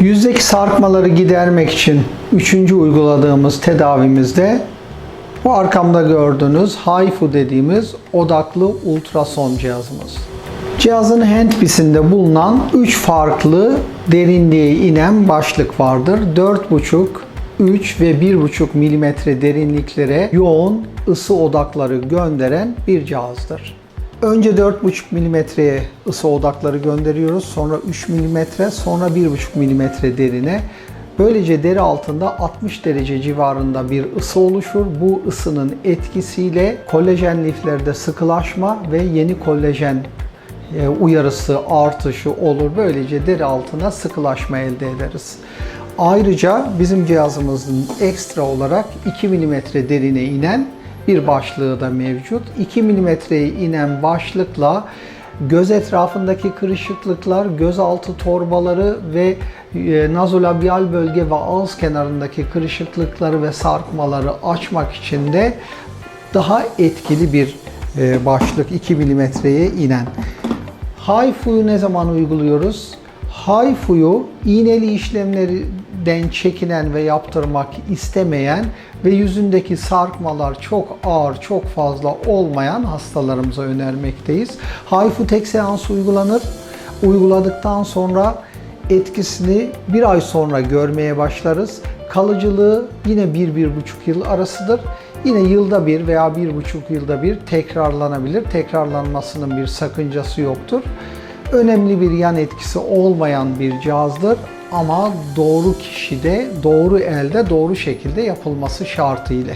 Yüzdeki sarkmaları gidermek için üçüncü uyguladığımız tedavimizde bu arkamda gördüğünüz HIFU dediğimiz odaklı ultrason cihazımız. Cihazın handpiece'inde bulunan 3 farklı derinliğe inen başlık vardır. 4,5, 3 ve 1,5 milimetre derinliklere yoğun ısı odakları gönderen bir cihazdır. Önce 4,5 milimetreye ısı odakları gönderiyoruz. Sonra 3 milimetre, sonra 1,5 milimetre derine. Böylece deri altında 60 derece civarında bir ısı oluşur. Bu ısının etkisiyle kolajen liflerde sıkılaşma ve yeni kolajen e, uyarısı artışı olur. Böylece deri altına sıkılaşma elde ederiz. Ayrıca bizim cihazımızın ekstra olarak 2 mm derine inen bir başlığı da mevcut. 2 mm'ye inen başlıkla göz etrafındaki kırışıklıklar, gözaltı torbaları ve e, nazolabial bölge ve ağız kenarındaki kırışıklıkları ve sarkmaları açmak için de daha etkili bir e, başlık 2 mm'ye inen. HIFU'yu ne zaman uyguluyoruz? HIFU'yu iğneli işlemlerden çekinen ve yaptırmak istemeyen ve yüzündeki sarkmalar çok ağır, çok fazla olmayan hastalarımıza önermekteyiz. HIFU tek seans uygulanır. Uyguladıktan sonra etkisini bir ay sonra görmeye başlarız. Kalıcılığı yine 1-1,5 yıl arasıdır. Yine yılda bir veya bir buçuk yılda bir tekrarlanabilir. Tekrarlanmasının bir sakıncası yoktur. Önemli bir yan etkisi olmayan bir cihazdır ama doğru kişide, doğru elde, doğru şekilde yapılması şartı ile.